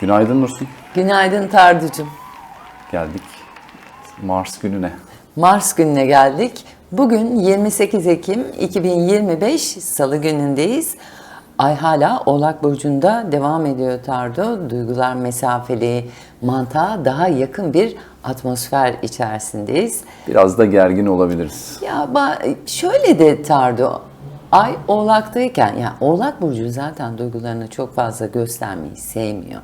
Günaydın Nursun. Günaydın Tarducuğum. Geldik Mars gününe. Mars gününe geldik. Bugün 28 Ekim 2025 Salı günündeyiz. Ay hala Oğlak Burcu'nda devam ediyor Tardu. Duygular mesafeli, mantığa daha yakın bir atmosfer içerisindeyiz. Biraz da gergin olabiliriz. Ya şöyle de Tardu, Ay Oğlak'tayken, yani Oğlak Burcu zaten duygularını çok fazla göstermeyi sevmiyor.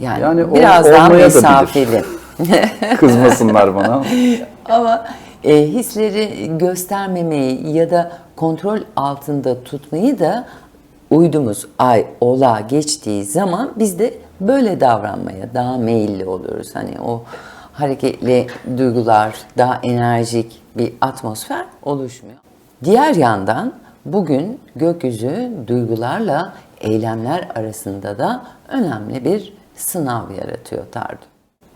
Yani, Yani ol- biraz daha olmaya da mesafeli. Kızmasınlar bana. Ama e, hisleri göstermemeyi ya da kontrol altında tutmayı da uydumuz ay ola geçtiği zaman biz de böyle davranmaya daha meyilli oluyoruz. Hani o hareketli duygular, daha enerjik bir atmosfer oluşmuyor. Diğer yandan bugün gökyüzü duygularla eylemler arasında da önemli bir sınav yaratıyor Tardu.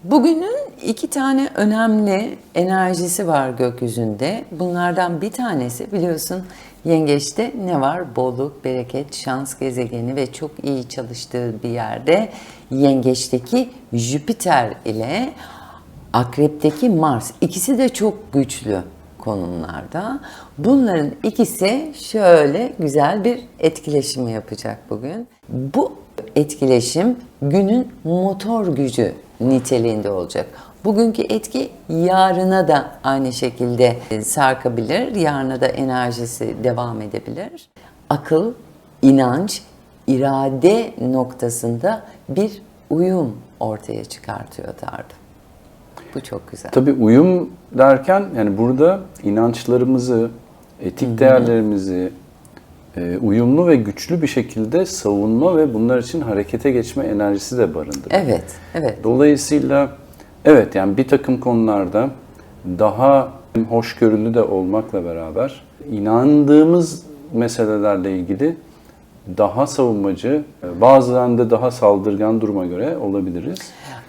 Bugünün iki tane önemli enerjisi var gökyüzünde. Bunlardan bir tanesi biliyorsun yengeçte ne var? Bolluk, bereket, şans gezegeni ve çok iyi çalıştığı bir yerde yengeçteki Jüpiter ile akrepteki Mars. İkisi de çok güçlü konumlarda. Bunların ikisi şöyle güzel bir etkileşim yapacak bugün. Bu etkileşim günün motor gücü niteliğinde olacak. Bugünkü etki yarına da aynı şekilde sarkabilir. Yarına da enerjisi devam edebilir. Akıl, inanç, irade noktasında bir uyum ortaya çıkartıyor Tardu. Bu çok güzel. Tabii uyum derken yani burada inançlarımızı, etik değerlerimizi uyumlu ve güçlü bir şekilde savunma ve bunlar için harekete geçme enerjisi de barındırıyor. Evet, evet. Dolayısıyla evet yani bir takım konularda daha hoşgörülü de olmakla beraber inandığımız meselelerle ilgili daha savunmacı, bazılarında daha saldırgan duruma göre olabiliriz.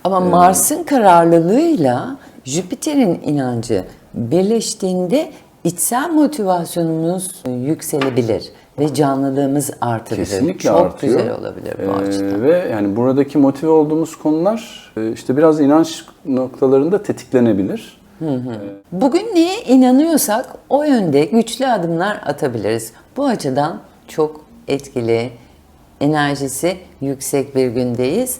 Ama Mars'ın kararlılığıyla Jüpiter'in inancı birleştiğinde içsel motivasyonumuz yükselebilir ve canlılığımız artabilir. Kesinlikle Çok artıyor. güzel olabilir bu Ee, açıdan. Ve yani buradaki motive olduğumuz konular e, işte biraz inanç noktalarında tetiklenebilir. Bugün neye inanıyorsak o yönde güçlü adımlar atabiliriz. Bu açıdan çok etkili, enerjisi yüksek bir gündeyiz.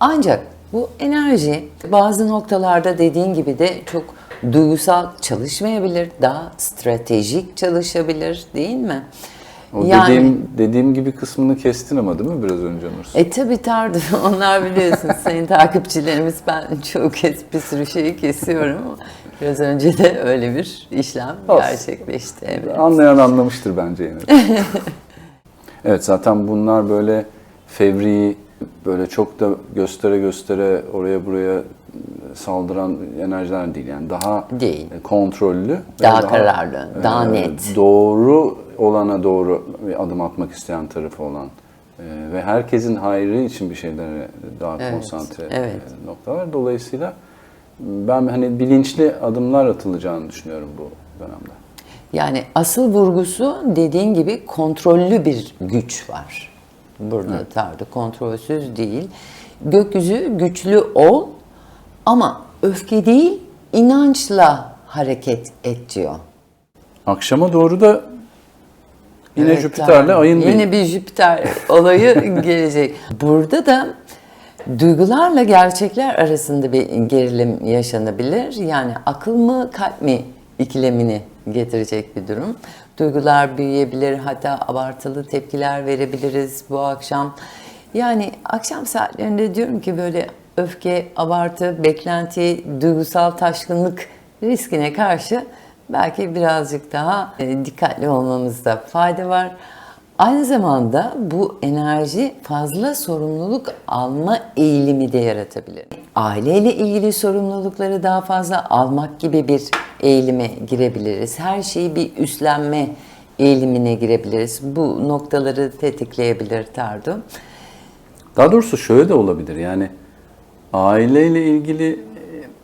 Ancak bu enerji bazı noktalarda dediğin gibi de çok duygusal çalışmayabilir, daha stratejik çalışabilir değil mi? O dediğim dediğim gibi kısmını kestin ama değil mi biraz önce Nursun? E tabi Tardu, onlar biliyorsun senin takipçilerimiz ben çok kez bir sürü şeyi kesiyorum ama biraz önce de öyle bir işlem Olsun. gerçekleşti. Evet. Anlayan anlamıştır bence yine. evet zaten bunlar böyle fevri, böyle çok da göstere göstere oraya buraya saldıran enerjiler değil. Yani daha Değil. kontrollü. ve Daha kararlı, daha net. Doğru olana doğru bir adım atmak isteyen tarafı olan e, ve herkesin hayrı için bir şeylere daha Evet, konsantre evet. e, noktalar. Dolayısıyla ben hani bilinçli adımlar atılacağını düşünüyorum bu dönemde. Yani asıl vurgusu dediğin gibi kontrollü bir güç var. Burada Tardu kontrolsüz değil. Gökyüzü güçlü ol ama öfke değil inançla hareket et diyor. Akşama doğru da yine Evet, Jüpiter'le ayın Yine bir Jüpiter olayı gelecek. Burada da duygularla gerçekler arasında bir gerilim yaşanabilir. Yani akıl mı kalp mi ikilemini getirecek bir durum. Duygular büyüyebilir hatta abartılı tepkiler verebiliriz bu akşam. Yani akşam saatlerinde diyorum ki böyle öfke, abartı, beklenti, duygusal taşkınlık riskine karşı belki birazcık daha e, dikkatli olmamızda fayda var. Aynı zamanda bu enerji fazla sorumluluk alma eğilimi de yaratabilir. Aileyle ilgili sorumlulukları daha fazla almak gibi bir eğilime girebiliriz. Her şeyi bir üstlenme eğilimine girebiliriz. Bu noktaları tetikleyebilir Tardu. Daha doğrusu şöyle de olabilir yani aileyle ilgili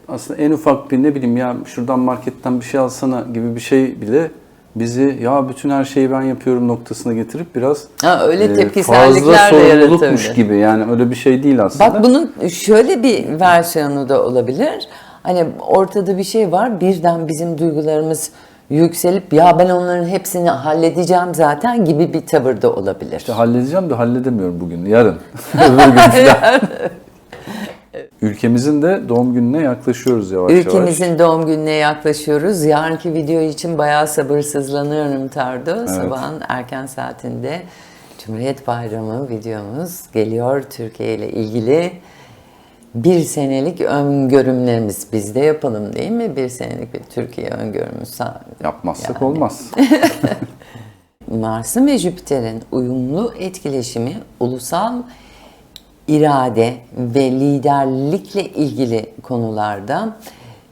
aslında en ufak bir ne bileyim ya şuradan marketten bir şey alsana gibi bir şey bile bizi ya bütün her şeyi ben yapıyorum noktasına getirip biraz Ha, öyle e, fazla sorumlulukmuş gibi yani öyle bir şey değil aslında. Bak bunun şöyle bir versiyonu da olabilir. Hani ortada bir şey var birden bizim duygularımız yükselip ya ben onların hepsini halledeceğim zaten gibi bir tavır da olabilir. İşte halledeceğim de halledemiyorum bugün. Yarın. Öbür gün. Ülkemizin de doğum gününe yaklaşıyoruz yavaş yavaş. Ülkemizin doğum gününe yaklaşıyoruz. Yarınki video için bayağı sabırsızlanıyorum Tardo. Sabahın erken saatinde Cumhuriyet Bayramı videomuz geliyor Türkiye ile ilgili. Bir senelik öngörümlerimiz biz de yapalım değil mi? Bir senelik bir Türkiye öngörümüz. Sa- Yapmazsak Yani. olmaz. Mars'ın ve Jüpiter'in uyumlu etkileşimi ulusal irade ve liderlikle ilgili konularda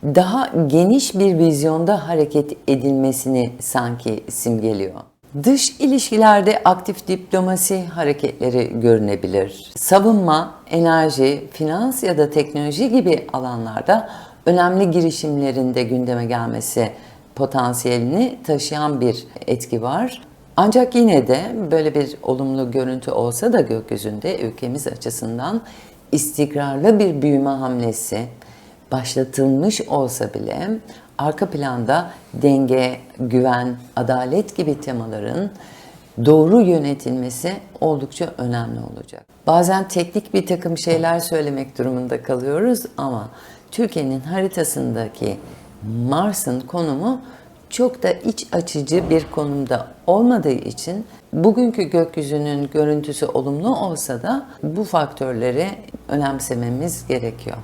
daha geniş bir vizyonda hareket edilmesini sanki simgeliyor. Dış ilişkilerde aktif diplomasi hareketleri görünebilir. Savunma, enerji, finans ya da teknoloji gibi alanlarda önemli girişimlerin de gündeme gelmesi potansiyelini taşıyan bir etki var. Ancak yine de böyle bir olumlu görüntü olsa da gökyüzünde ülkemiz açısından istikrarlı bir büyüme hamlesi başlatılmış olsa bile arka planda denge, güven, adalet gibi temaların doğru yönetilmesi oldukça önemli olacak. Bazen teknik bir takım şeyler söylemek durumunda kalıyoruz ama Türkiye'nin haritasındaki Mars'ın konumu çok da iç açıcı bir konumda olmadığı için bugünkü gökyüzünün görüntüsü olumlu olsa da bu faktörleri önemsememiz gerekiyor.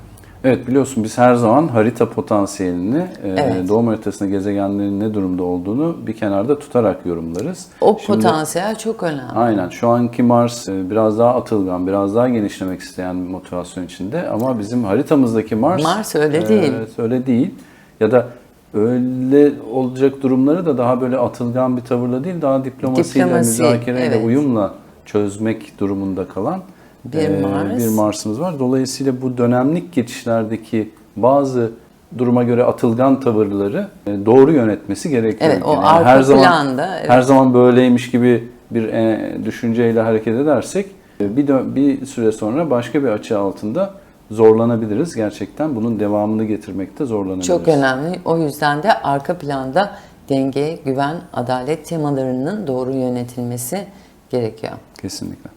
Evet biliyorsun biz her zaman harita potansiyelini, e, Evet. doğum haritasında gezegenlerin ne durumda olduğunu bir kenarda tutarak yorumlarız. O Şimdi- potansiyel çok önemli. Aynen. Şu anki Mars e, biraz daha atılgan, biraz daha genişlemek isteyen motivasyon içinde ama bizim haritamızdaki Mars Mars öyle değil. Evet, öyle değil. Ya da öyle olacak durumları da daha böyle atılgan bir tavırla değil, daha diplomasiyle, Diplomasi, müzakereyle, evet. uyumla çözmek durumunda kalan Bir e, Mars. bir Mars'ımız var. Dolayısıyla bu dönemlik geçişlerdeki bazı duruma göre atılgan tavırları e, doğru yönetmesi gerekiyor. Evet, o Yani arka her zaman planda, evet. her zaman böyleymiş gibi bir e, düşünceyle hareket edersek e, bir bir süre sonra başka bir açı altında zorlanabiliriz. Gerçekten bunun devamını getirmekte zorlanabiliriz. Çok önemli. O yüzden de arka planda denge, güven, adalet temalarının doğru yönetilmesi gerekiyor. Kesinlikle.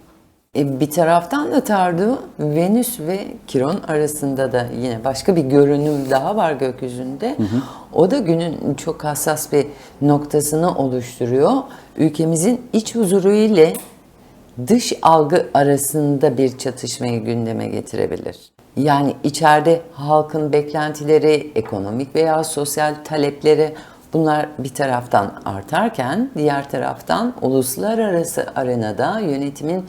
E, bir taraftan da Tardu, Venüs ve Kiron arasında da yine başka bir görünüm daha var gökyüzünde. O da günün çok hassas bir noktasını oluşturuyor. Ülkemizin iç huzuru ile dış algı arasında bir çatışmayı gündeme getirebilir. Yani içeride halkın beklentileri, ekonomik veya sosyal talepleri bunlar bir taraftan artarken diğer taraftan uluslararası arenada yönetimin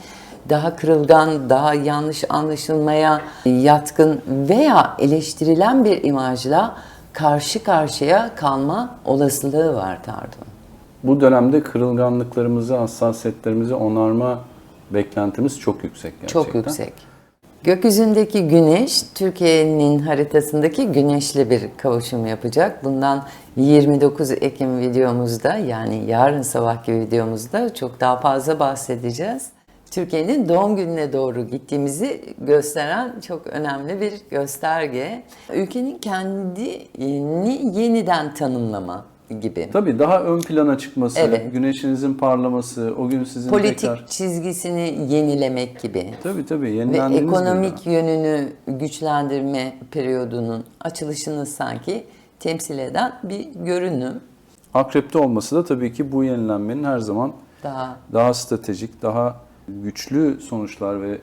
daha kırılgan, daha yanlış anlaşılmaya yatkın veya eleştirilen bir imajla karşı karşıya kalma olasılığı var Tardu. Bu dönemde kırılganlıklarımızı, hassasiyetlerimizi onarma beklentimiz çok yüksek gerçekten. Çok yüksek. Gökyüzündeki güneş, Türkiye'nin haritasındaki güneşle bir kavuşum yapacak. Bundan 29 Ekim videomuzda yani yarın sabahki videomuzda çok daha fazla bahsedeceğiz. Türkiye'nin doğum gününe doğru gittiğimizi gösteren çok önemli bir gösterge. Ülkenin kendini yeniden tanımlama gibi. Tabii daha ön plana çıkması, Evet. güneşinizin parlaması, o gün sizin Politik tekrar... çizgisini yenilemek gibi. Tabii tabii ve yenilendiğiniz bir ekonomik dönem. yönünü güçlendirme periyodunun açılışını sanki temsil eden bir görünüm. Akrep'te olması da tabii ki bu yenilenmenin her zaman Daha daha stratejik, daha güçlü sonuçlar ve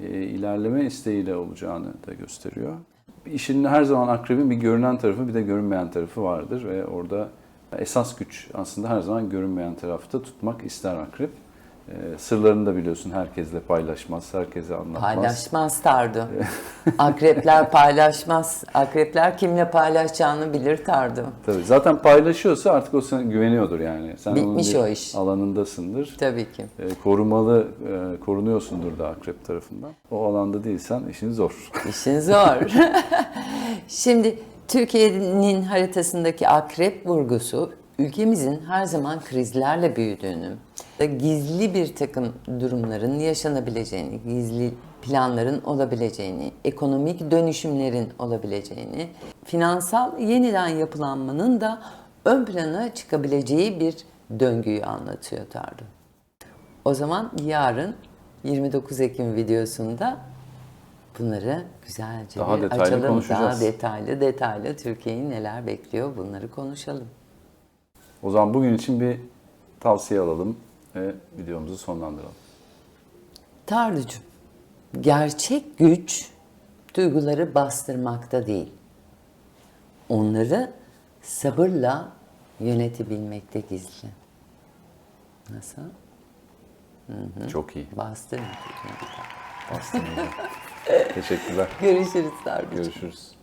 e, ilerleme isteğiyle olacağını da gösteriyor. İşin her zaman akrebin bir görünen tarafı bir de görünmeyen tarafı vardır ve orada esas güç aslında her zaman görünmeyen tarafta tutmak ister akrep. E, sırlarını da biliyorsun herkesle paylaşmaz, herkese anlatmaz. paylaşmaz Tardu. Akrepler paylaşmaz. Akrepler kimle paylaşacağını bilir Tardu. Tabii zaten paylaşıyorsa artık o sana güveniyordur yani. Sen Bitmiş onun o iş. alanındasındır. Tabii ki. E, korumalı, e, korunuyorsundur da akrep tarafından. O alanda değilsen işin zor. İşin zor. Şimdi Türkiye'nin haritasındaki akrep vurgusu ülkemizin her zaman krizlerle büyüdüğünü, gizli bir takım durumların yaşanabileceğini, gizli planların olabileceğini, ekonomik dönüşümlerin olabileceğini, finansal yeniden yapılanmanın da ön plana çıkabileceği bir döngüyü anlatıyor Tardu. O zaman yarın 29 Ekim videosunda bunları güzelce Daha bir detaylı açalım. Daha konuşacağız. detaylı detaylı Türkiye'yi neler bekliyor bunları konuşalım. O zaman bugün için bir tavsiye alalım ve videomuzu sonlandıralım. Tarducuğum, gerçek güç duyguları bastırmakta değil. Onları sabırla yönetebilmekte gizli. Nasıl? Çok iyi. Bastırın. Aslında. Teşekkürler. Görüşürüz Tarducuğum. Görüşürüz.